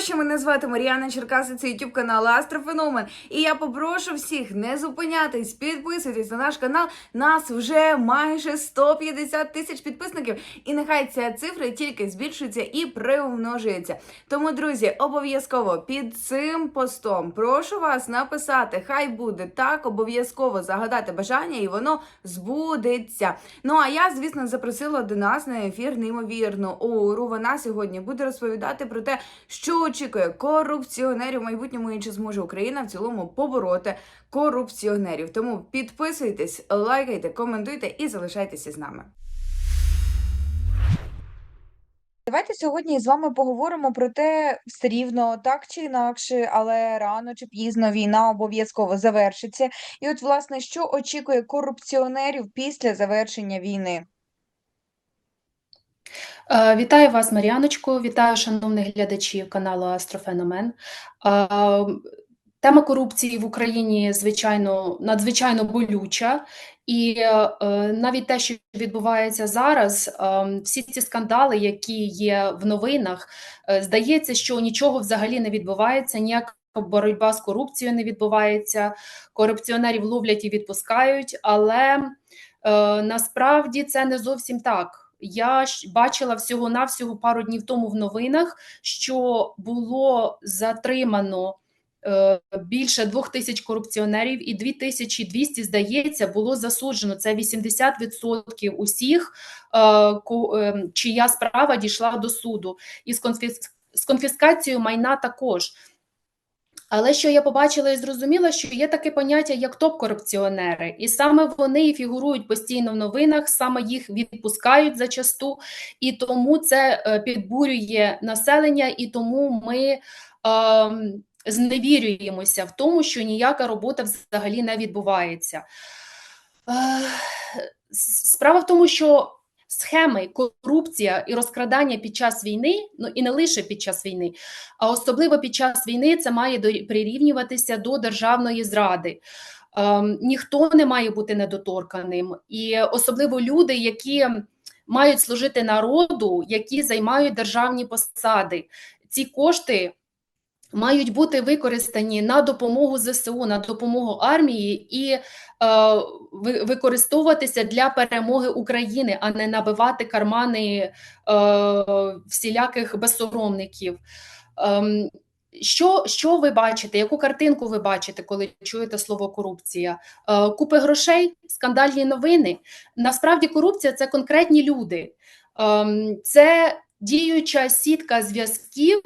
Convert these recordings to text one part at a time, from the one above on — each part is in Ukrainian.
що мене звати Мар'яна Черкаси, це YouTube канал Астрофеномен. І я попрошу всіх не зупинятись, підписуйтесь на наш канал. Нас вже майже 150 тисяч підписників. І нехай ця цифра тільки збільшується і приумножується. Тому, друзі, обов'язково під цим постом прошу вас написати. Хай буде так, обов'язково загадати бажання, і воно збудеться. Ну а я, звісно, запросила до нас на ефір неймовірну Оуру. Вона сьогодні буде розповідати про те, що очікує корупціонерів в майбутньому і чи зможе Україна в цілому побороти корупціонерів. Тому підписуйтесь, лайкайте, коментуйте і залишайтеся з нами. Давайте сьогодні з вами поговоримо про те, все рівно так чи інакше, але рано чи пізно війна обов'язково завершиться. І от, власне, що очікує корупціонерів після завершення війни? Е, Вітаю вас, Мар'яночко, вітаю шановних глядачів каналу Астрофеномен. Е, Тема корупції в Україні, звичайно, надзвичайно болюча, і е, навіть те, що відбувається зараз, всі ці скандали, які є в новинах, здається, що нічого взагалі не відбувається, ніяка боротьба з корупцією не відбувається, корупціонерів ловлять і відпускають, але насправді це не зовсім так. Я бачила всього-навсього пару днів тому в новинах, що було затримано е, більше двох тисяч корупціонерів, і 2200, здається, було засуджено. Це 80% усіх, е, ко- е, чия справа дійшла до суду. І з, конфіс- з конфіскацією майна також. Але що я побачила і зрозуміла, що є таке поняття як топ-корупціонери, і саме вони і фігурують постійно в новинах, саме їх відпускають зачасту, і тому це е, підбурює населення, і тому ми ем, зневірюємося в тому, що ніяка робота взагалі не відбувається. Е, Справа в тому, що схеми, корупція і розкрадання під час війни, ну і не лише під час війни, а особливо під час війни це має прирівнюватися до державної зради. Ем, ніхто не має бути недоторканим, і особливо люди, які мають служити народу, які займають державні посади. Ці кошти мають бути використані на допомогу ЗСУ, на допомогу армії і е, використовуватися для перемоги України, а не набивати кармани е, всіляких безсоромників. Ем, що, що ви бачите? Яку картинку ви бачите, коли чуєте слово корупція? Е, купи грошей, скандальні новини. Насправді корупція це конкретні люди. Ем, це діюча сітка зв'язків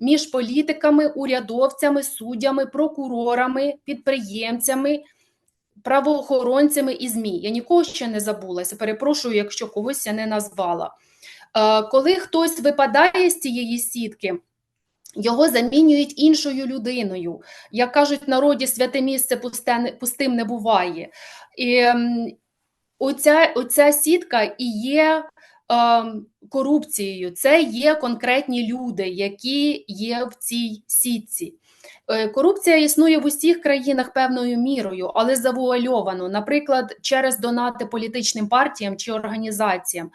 між політиками, урядовцями, суддями, прокурорами, підприємцями, правоохоронцями і ЗМІ. Я нікого ще не забулася. Перепрошую, якщо когось я не назвала. Е, Коли хтось випадає з цієї сітки, його замінюють іншою людиною. Як кажуть в народі, святе місце пустим не буває. І ем, оця, оця сітка і є корупцією. Це є конкретні люди, які є в цій сітці. Е, Корупція існує в усіх країнах певною мірою, але завуальовано, наприклад, через донати політичним партіям чи організаціям.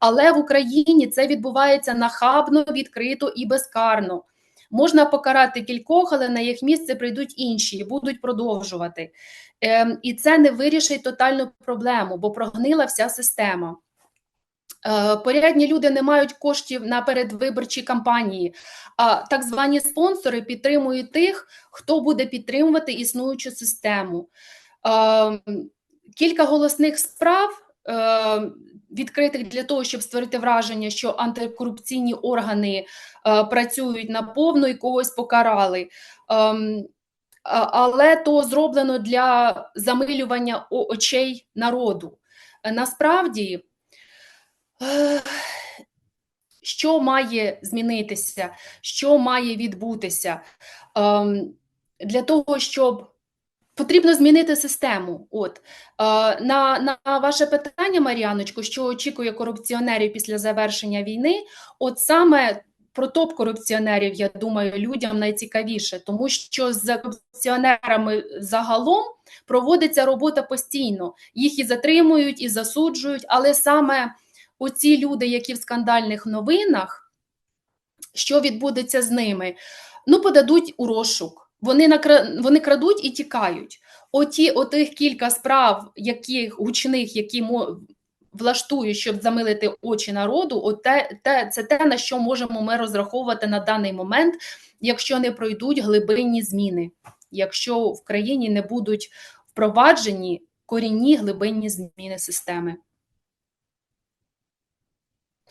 Але в Україні це відбувається нахабно, відкрито і безкарно. Можна покарати кількох, але на їх місце прийдуть інші і будуть продовжувати. Ем, і це не вирішить тотальну проблему, бо прогнила вся система. Е, Порядні люди не мають коштів на передвиборчі кампанії, а так звані спонсори підтримують тих, хто буде підтримувати існуючу систему. Е, Кілька голосних справ е, відкритих для того, щоб створити враження, що антикорупційні органи працюють наповну і когось покарали. Але то зроблено для замилювання очей народу. Насправді, що має змінитися, що має відбутися Ем, для того, щоб потрібно змінити систему. От е, на, на ваше питання, Мар'яночко, що очікує корупціонерів після завершення війни, от саме про топ-корупціонерів, я думаю, людям найцікавіше, тому що з корупціонерами загалом проводиться робота постійно. Їх і затримують, і засуджують, але саме оці люди, які в скандальних новинах, що відбудеться з ними? Ну, подадуть у розшук. Вони, накра... вони крадуть і тікають. Оті, отих кілька справ, яких гучних, які влаштують, щоб замилити очі народу, оте, те, це те, на що можемо ми розраховувати на даний момент, якщо не пройдуть глибинні зміни, якщо в країні не будуть впроваджені корінні глибинні зміни системи.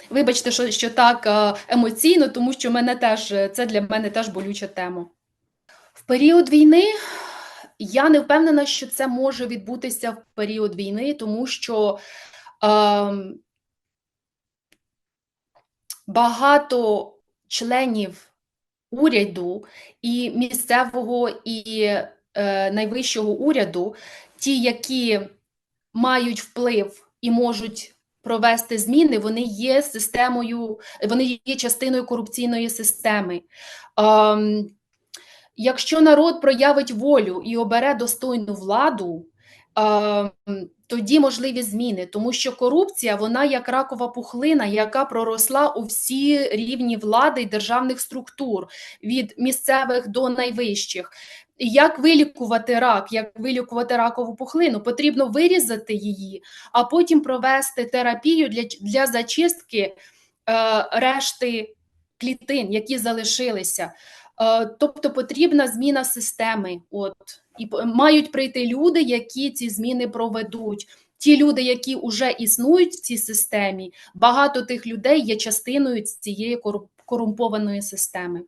Вибачте, що, що так е, емоційно, тому що мене теж е, це для мене теж болюча тема. В період війни я не впевнена, що це може відбутися в період війни, тому що е, багато членів уряду і місцевого і е, найвищого уряду, ті, які мають вплив і можуть провести зміни, вони є системою, вони є частиною корупційної системи. Ем, якщо народ проявить волю і обере достойну владу, ем, тоді можливі зміни, тому що корупція вона як ракова пухлина, яка проросла у всі рівні влади і державних структур від місцевих до найвищих. Як вилікувати рак, як вилікувати ракову пухлину? Потрібно вирізати її, а потім провести терапію для, для зачистки е, решти клітин, які залишилися. Е, тобто потрібна зміна системи. От і мають прийти люди, які ці зміни проведуть. Ті люди, які вже існують в цій системі, багато тих людей є частиною цієї корумпованої системи.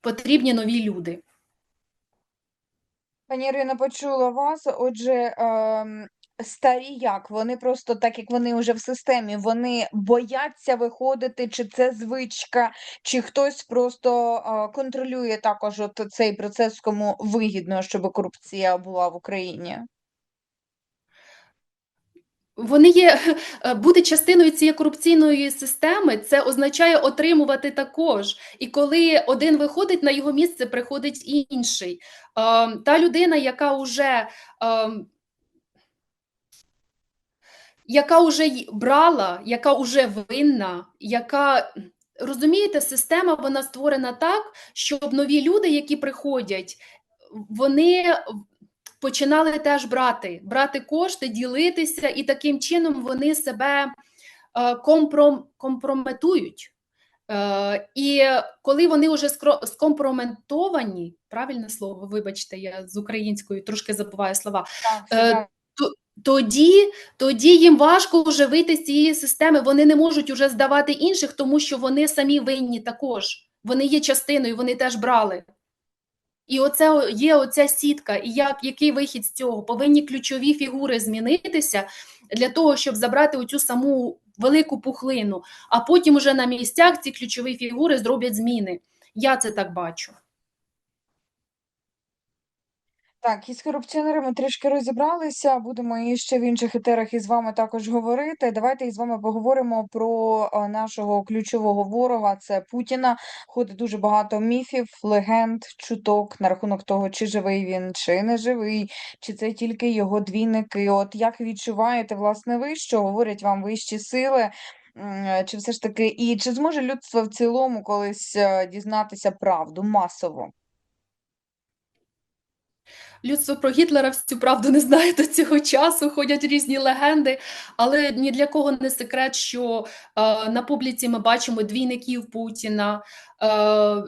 Потрібні нові люди. Пані Ірино, почула вас. Отже, ем, старі як? Вони просто так, як вони вже в системі, вони бояться виходити, чи це звичка, чи хтось просто е, контролює також от цей процес, кому вигідно, щоб корупція була в Україні. Вони є е, бути частиною цієї корупційної системи, це означає отримувати також. І коли один виходить, на його місце приходить інший. Е, Та людина, яка вже ем, яка вже брала, яка вже винна, яка розумієте, система вона створена так, щоб нові люди, які приходять, вони починали теж брати, брати кошти, ділитися, і таким чином вони себе е, компром, компрометують. Е, І коли вони вже скомпрометовані, правильне слово, вибачте, я з українською трошки забуваю слова. Е, так. Тоді, тоді їм важко вже вийти з цієї системи. Вони не можуть уже здавати інших, тому що вони самі винні також. Вони є частиною, вони теж брали. І оце є оця сітка. І як, який вихід з цього? Повинні ключові фігури змінитися для того, щоб забрати оцю саму велику пухлину, а потім уже на місцях ці ключові фігури зроблять зміни. Я це так бачу. Так, із корупціонерами трішки розібралися. Будемо і ще в інших етерах із вами також говорити. Давайте із вами поговоримо про нашого ключового ворога. Це Путіна. Ходить дуже багато міфів, легенд, чуток на рахунок того, чи живий він, чи не живий, чи це тільки його двійники. От як відчуваєте, власне, ви, що говорять вам вищі сили? Чи все ж таки, і чи зможе людство в цілому колись е, дізнатися правду масово? Людство про Гітлера всю правду не знає до цього часу, ходять різні легенди, але ні для кого не секрет, що е, на публіці ми бачимо двійників Путіна. Е,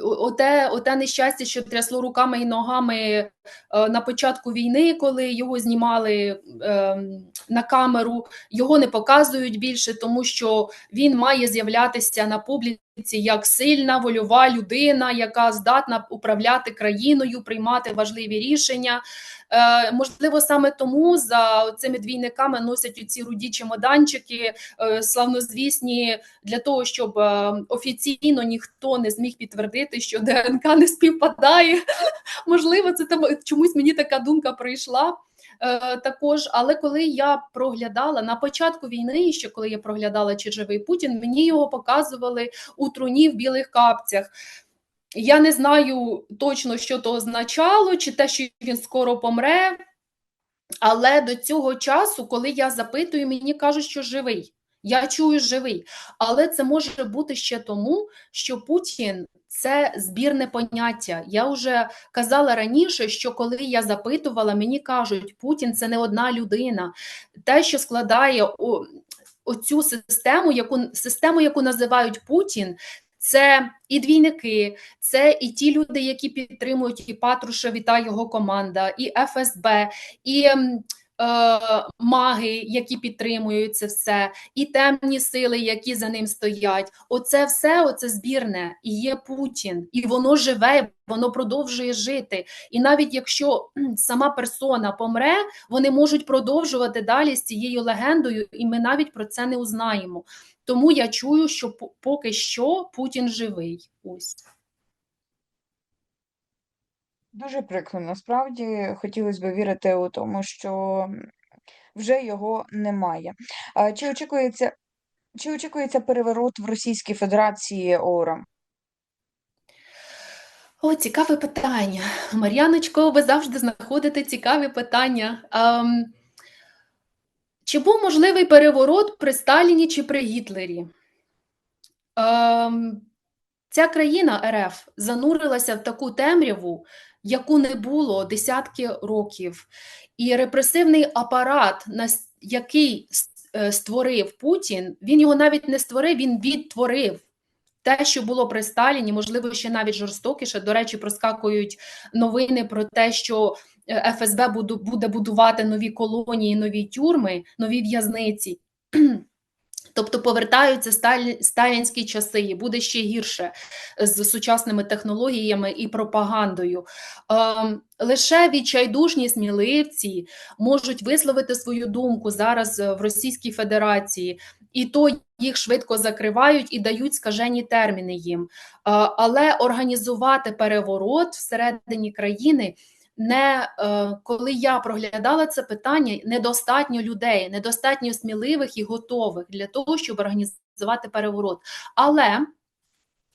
оте, оте нещастя, що трясло руками і ногами е, на початку війни, коли його знімали е, на камеру, його не показують більше, тому що він має з'являтися на публіці як сильна вольова людина, яка здатна управляти країною, приймати важливі рішення. Е, можливо, саме тому за цими двійниками носять ці руді чемоданчики, е, славнозвісні, для того, щоб е, офіційно ніхто не зміг підтвердити, що ДНК не співпадає. Можливо, це там чомусь мені така думка прийшла. Е, також, але коли я проглядала на початку війни, ще коли я проглядала чи живий Путін, мені його показували у труні в білих капцях. Я не знаю точно, що то означало, чи те, що він скоро помре. Але до цього часу, коли я запитую, мені кажуть, що живий. Я чую живий, але це може бути ще тому, що Путін це збірне поняття. Я вже казала раніше, що коли я запитувала, мені кажуть, Путін це не одна людина. Те, що складає оцю систему, яку систему, яку називають Путін. Це і двійники, це і ті люди, які підтримують і Патрушев, та його команда, і ФСБ, і маги, які підтримують це все, і темні сили, які за ним стоять. Оце все, оце збірне, і є Путін, і воно живе, воно продовжує жити. І навіть якщо сама персона помре, вони можуть продовжувати далі з цією легендою, і ми навіть про це не узнаємо. Тому я чую, що поки що Путін живий. Ось. Дуже прикро, насправді хотілося б вірити у тому, що вже його немає. Чи очікується, чи очікується переворот в Російській Федерації ОРА? О, цікаве питання. Мар'яночко, ви завжди знаходите цікаві питання. Ем, чи був можливий переворот при Сталіні чи при Гітлері? Ем, ця країна РФ занурилася в таку темряву, яку не було десятки років. І репресивний апарат, який е, створив Путін, він його навіть не створив, він відтворив. Те, що було при Сталіні, можливо, ще навіть жорстокіше. До речі, проскакують новини про те, що е, ФСБ буде будувати нові колонії, нові тюрми, нові в'язниці. Тобто повертаються сталі- сталінські часи, і буде ще гірше з сучасними технологіями і пропагандою. Ем, Лише відчайдушні сміливці можуть висловити свою думку зараз е, в Російській Федерації, і то їх швидко закривають і дають скажені терміни їм. Е, Але організувати переворот всередині країни. Не е, коли я проглядала це питання, недостатньо людей, недостатньо сміливих і готових для того, щоб організувати переворот. Але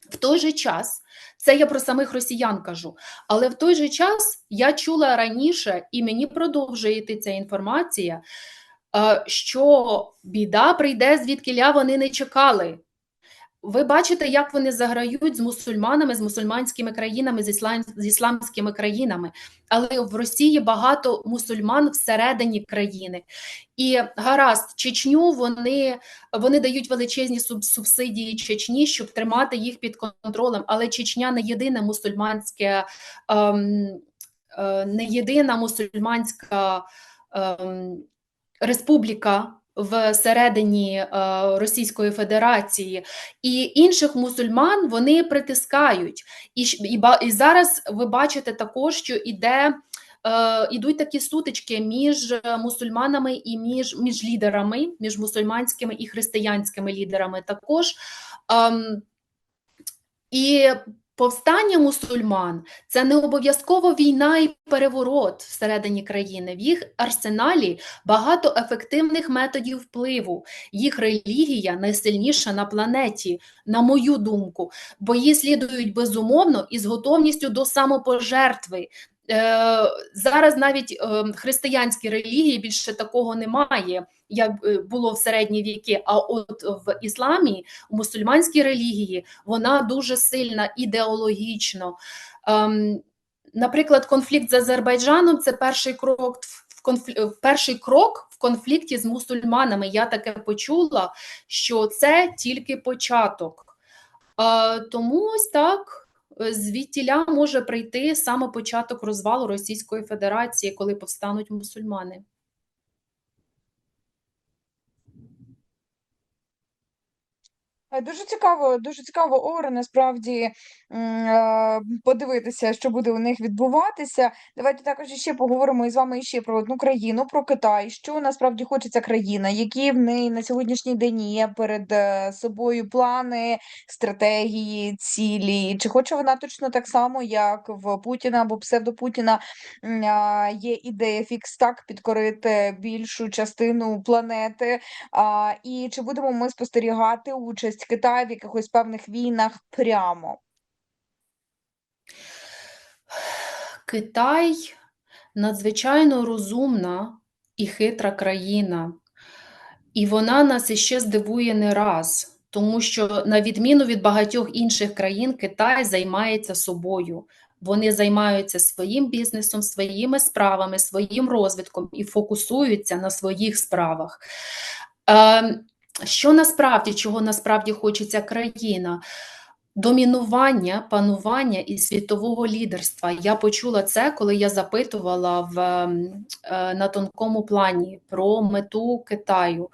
в той же час, це я про самих росіян кажу, але в той же час я чула раніше, і мені продовжує йти ця інформація, е, що біда прийде, звідкиля вони не чекали. Ви бачите, як вони заграють з мусульманами, з мусульманськими країнами, з, іслам, з ісламськими країнами. Але в Росії багато мусульман всередині країни. І гаразд, Чечню вони, вони дають величезні субсидії Чечні, щоб тримати їх під контролем. Але Чечня не єдине мусульманське, ем, е, не єдина мусульманська ем, республіка всередині е, Російської Федерації, і інших мусульман вони притискають. І, і, і зараз ви бачите також, що іде. Е, ідуть такі сутички між е, мусульманами і між, між лідерами, між мусульманськими і християнськими лідерами також. Ем, і повстання мусульман це не обов'язково війна і переворот всередині країни. В їх арсеналі багато ефективних методів впливу. Їх релігія найсильніша на планеті, на мою думку, бо її слідують безумовно і з готовністю до самопожертви. Е, зараз навіть е, християнські релігії більше такого немає, як е, було в середні віки. А от в ісламі, в мусульманській релігії, вона дуже сильна ідеологічно. Ем, наприклад, конфлікт з Азербайджаном це перший крок в конфлі... перший крок в конфлікті з мусульманами. Я таке почула, що це тільки початок. Тому ось так. Е, Звідтіля може прийти саме початок розвалу Російської Федерації, коли повстануть мусульмани. Дуже цікаво, дуже цікаво, Ора, насправді е, подивитися, що буде у них відбуватися. Давайте також ще поговоримо із вами ще про одну країну, про Китай. Що насправді хоче ця країна, які в неї на сьогоднішній день є перед е, собою плани, стратегії, цілі? Чи хоче вона точно так само, як в Путіна або псевдопутіна, є ідея фікс так підкорити більшу частину планети? І чи будемо ми спостерігати участь Китаю в якихось певних війнах прямо? Китай надзвичайно розумна і хитра країна. і вона нас іще здивує не раз, тому що, на відміну від багатьох інших країн, Китай займається собою. Вони займаються своїм бізнесом, своїми справами, своїм розвитком і фокусуються на своїх справах. Е, що насправді, чого насправді хочеться країна? Домінування, панування і світового лідерства. Я почула це, коли я запитувала в, ем, е, на тонкому плані про мету Китаю.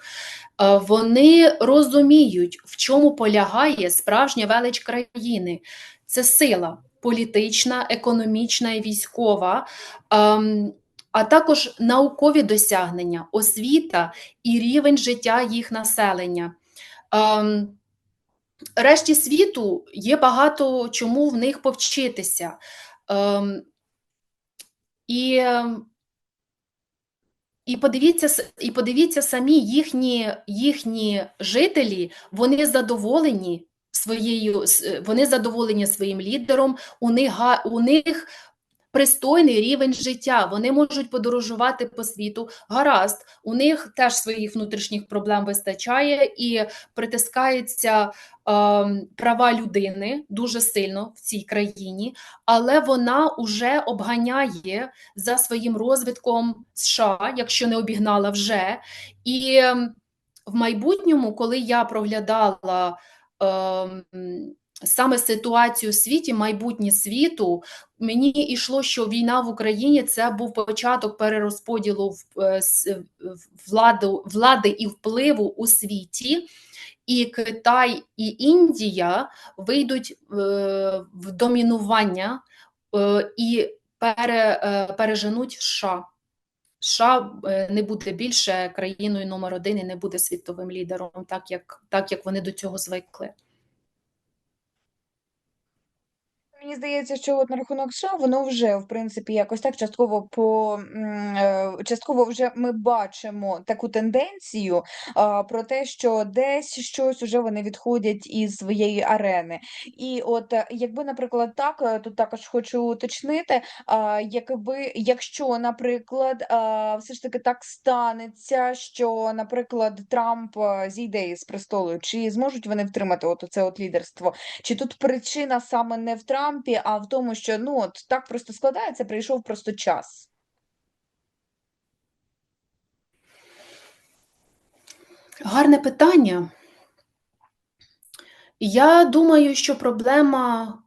Е, Вони розуміють, в чому полягає справжня велич країни. Це сила політична, економічна і військова, ем, а також наукові досягнення, освіта і рівень життя їх населення. Ем, Решті світу є багато чому в них повчитися. Ем, і, ем, і, подивіться, і подивіться самі їхні, їхні жителі, вони задоволені своєю, вони задоволені своїм лідером, у них, у них пристойний рівень життя, вони можуть подорожувати по світу. Гаразд, у них теж своїх внутрішніх проблем вистачає і притискаються е, права людини дуже сильно в цій країні, але вона уже обганяє за своїм розвитком США, якщо не обігнала вже. І ем, в майбутньому, коли я проглядала ем, саме ситуацію у світі, майбутнє світу, мені йшло, що війна в Україні це був початок перерозподілу в- е, в- владу, влади і впливу у світі. І Китай і Індія вийдуть е, в домінування е, і пере, переженуть США. США не буде більше країною номер один і не буде світовим лідером, так як, так як вони до цього звикли. Мені здається, що от на рахунок США воно вже в принципі якось так частково по е, частково вже ми бачимо таку тенденцію а, про те, що десь щось уже вони відходять із своєї арени. І от е, якби, наприклад, так, е, тут також хочу уточнити, а, якби якщо, наприклад, а, все ж таки так станеться, що, наприклад, Трамп зійде із престолу, чи зможуть вони втримати от це от лідерство? Чи тут причина саме не в Трампі, а в тому, що ну от так просто складається, прийшов просто час. Гарне питання. Я думаю, що проблема,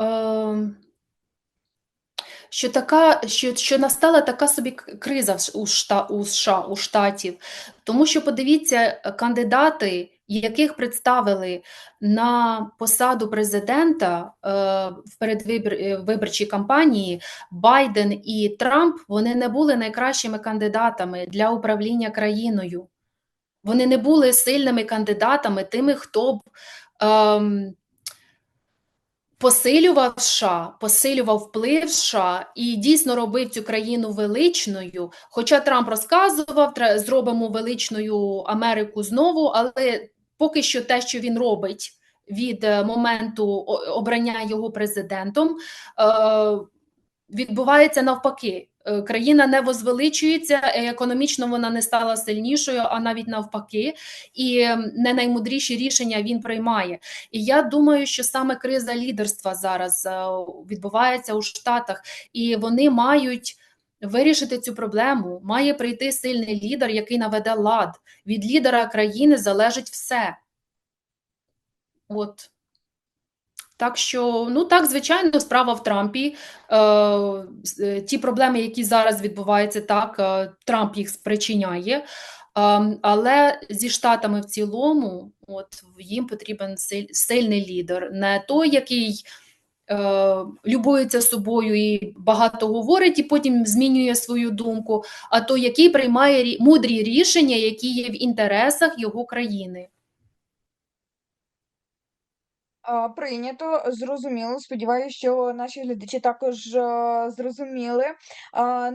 е, що така, що, що настала така собі криза у, шта, у США, у штатів. Тому що подивіться, кандидати, яких представили на посаду президента е, в передвиборчій кампанії, Байден і Трамп, вони не були найкращими кандидатами для управління країною. Вони не були сильними кандидатами, тими, хто б ем, посилював США, посилював вплив США і дійсно робив цю країну величною. Хоча Трамп розказував, «Тре- зробимо величною Америку знову, але поки що те, що він робить від е, моменту обрання його президентом, е, відбувається навпаки. Е, Країна не возвеличується, економічно вона не стала сильнішою, а навіть навпаки, і не наймудріші рішення він приймає. І я думаю, що саме криза лідерства зараз відбувається у Штатах, і вони мають вирішити цю проблему. Має прийти сильний лідер, який наведе лад. Від лідера країни залежить все. От. Так що, ну так, звичайно, справа в Трампі. Е, е, ті проблеми, які зараз відбуваються, так, е, Трамп їх спричиняє. Ем, але зі Штатами в цілому, от їм потрібен сильний лідер, не той, який любується собою і багато говорить, і потім змінює свою думку, а той, який приймає мудрі рішення, які є в інтересах його країни. Прийнято, зрозуміло. Сподіваюся, що наші глядачі також е, зрозуміли.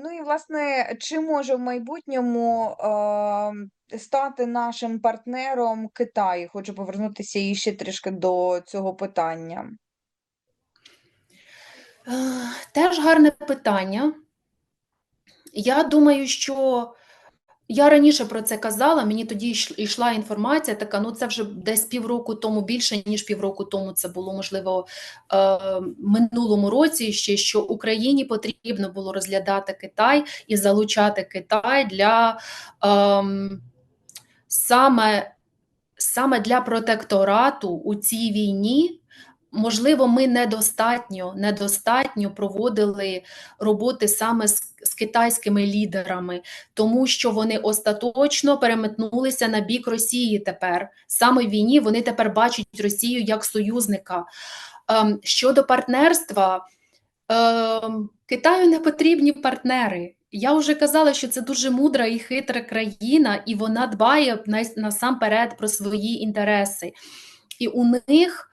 Ну і власне, чи може в майбутньому е, стати нашим партнером Китай? Хочу повернутися і ще трішки до цього питання. Е, Теж гарне питання. Я думаю, що Я раніше про це казала, мені тоді йш- йшла інформація така, ну це вже десь півроку тому, більше ніж півроку тому це було, можливо, е, минулому році ще, що Україні потрібно було розглядати Китай і залучати Китай для ем, саме, саме для протекторату у цій війні. Можливо, ми недостатньо, недостатньо проводили роботи саме з, з китайськими лідерами, тому що вони остаточно переметнулися на бік Росії тепер. Саме в війні вони тепер бачать Росію як союзника. Ем, щодо партнерства, ем, Китаю не потрібні партнери. Я вже казала, що це дуже мудра і хитра країна, і вона дбає насамперед про свої інтереси. І у них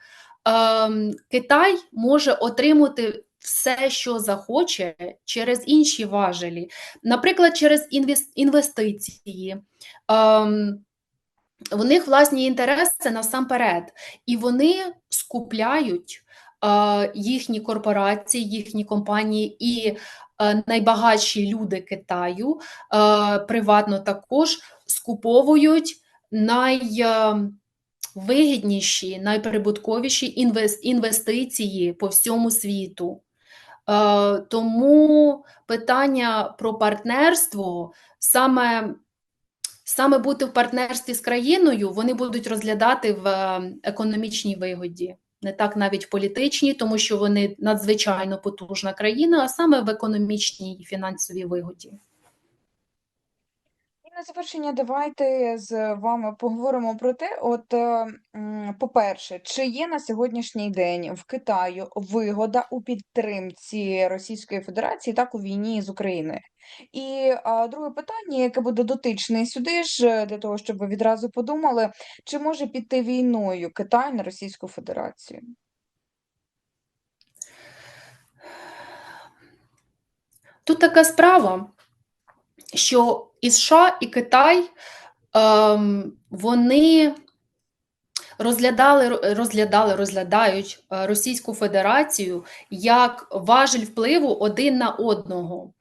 Китай може отримати все, що захоче, через інші важелі, наприклад, через інвестиції. Ем, в них власні інтереси насамперед, і вони скупляють е, їхні корпорації, їхні компанії і е, найбагатші люди Китаю е, приватно також скуповують найвигідніші, найприбутковіші інвестиції по всьому світу. Е, Тому питання про партнерство саме саме бути в партнерстві з країною вони будуть розглядати в е, економічній вигоді, не так навіть в політичній, тому що вони надзвичайно потужна країна, а саме в економічній і фінансовій вигоді. На завершення давайте з вами поговоримо про те, от, по-перше, чи є на сьогоднішній день в Китаю вигода у підтримці Російської Федерації так у війні з Україною? І а, друге питання, яке буде дотичне сюди ж, для того, щоб ви відразу подумали, чи може піти війною Китай на Російську Федерацію? Тут така справа, що і США, і Китай ем, вони розглядали, розглядали, розглядають е, Російську Федерацію як важель впливу один на одного.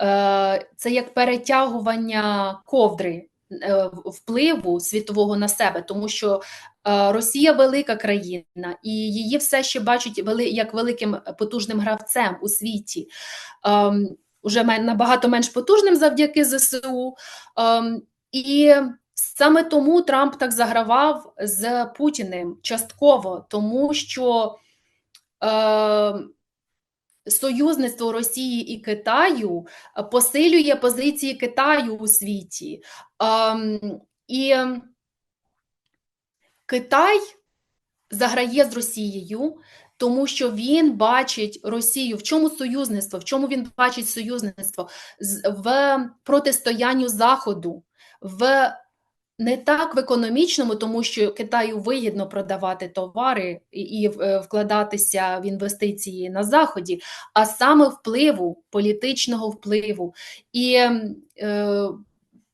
Е, Це як перетягування ковдри е, впливу світового на себе, тому що Росія велика країна, і її все ще бачать як великим потужним гравцем у світі. Ем, Уже набагато менш потужним завдяки ЗСУ. Ем, І саме тому Трамп так загравав з Путіним частково, тому що е, союзництво Росії і Китаю посилює позиції Китаю у світі. Ем, І Китай заграє з Росією, тому що він бачить Росію. В чому союзництво? В чому він бачить союзництво? В протистоянню Заходу, в не так в економічному, тому що Китаю вигідно продавати товари і, і е, вкладатися в інвестиції на Заході, а саме впливу, політичного впливу. І е,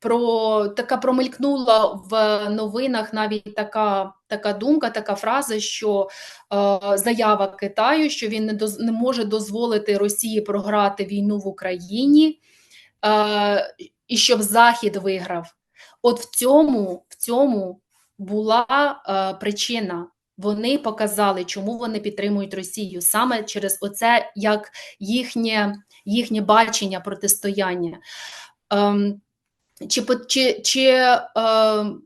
про така промелькнула в новинах навіть така, така думка, така фраза, що е, заява Китаю, що він не, доз, не може дозволити Росії програти війну в Україні, е, і щоб Захід виграв. От в цьому, в цьому була е, причина. Вони показали, чому вони підтримують Росію саме через оце як їхнє, їхнє бачення протистояння. Ем, чи, чи, чи, е,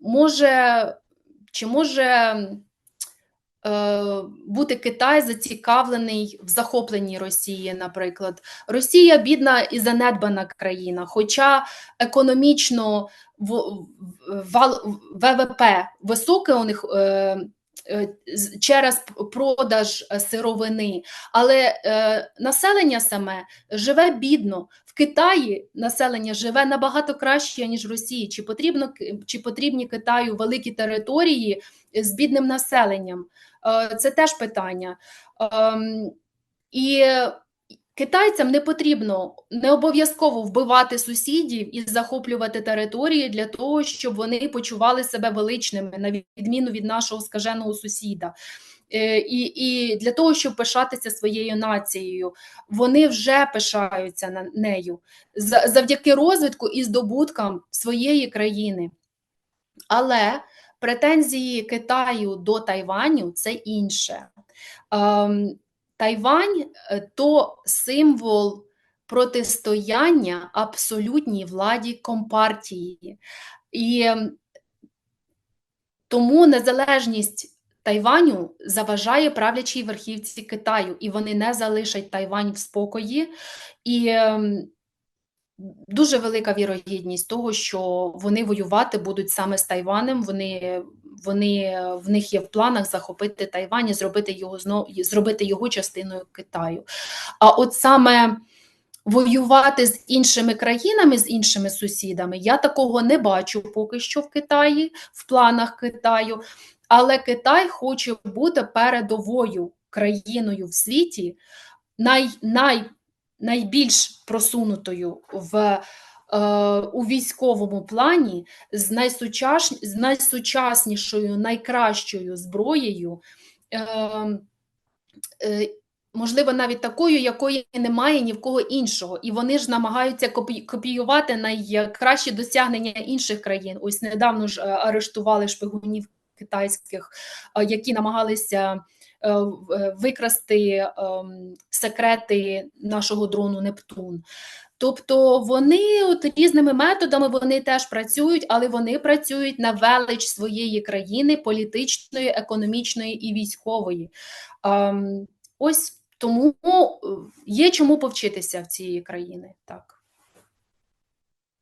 може, чи може е, бути Китай зацікавлений в захопленні Росії, наприклад? Росія бідна і занедбана країна, хоча економічно в- вал- ВВП високе у них. е, е, Через продаж е, сировини, але е, населення саме живе бідно. В Китаї населення живе набагато краще, ніж в Росії. Чи потрібно чи потрібні Китаю великі території з бідним населенням? Е, Це теж питання. Ем, І китайцям не потрібно не обов'язково вбивати сусідів і захоплювати території для того, щоб вони почували себе величними, на відміну від нашого скаженого сусіда. е, і, і для того, щоб пишатися своєю нацією. Вони вже пишаються на нею за- завдяки розвитку і здобуткам своєї країни. Але претензії Китаю до Тайваню це інше. Тайвань е, то символ протистояння абсолютній владі компартії. І тому незалежність Тайваню заважає правлячій верхівці Китаю, і вони не залишать Тайвань в спокої. І дуже велика вірогідність того, що вони воювати будуть саме з Тайванем. Вони, вони в них є в планах захопити Тайвань і зробити його знов, зробити його частиною Китаю. А от саме воювати з іншими країнами, з іншими сусідами, я такого не бачу поки що в Китаї, в планах Китаю. Але Китай хоче бути передовою країною в світі, най, най, найбільш просунутою в, е, у військовому плані, з, найсучаш, з найсучаснішою, найкращою зброєю. Е, е, Можливо, навіть такою, якої немає ні в кого іншого, і вони ж намагаються копі- копіювати найкращі досягнення інших країн. Ось недавно ж е, арештували шпигунів китайських, е, які намагалися викрасти ем, секрети нашого дрону Нептун. Тобто вони от різними методами вони теж працюють, але вони працюють на велич своєї країни політичної, економічної і військової. Ем, Ось тому е, є чому повчитися в цієї країни. Так.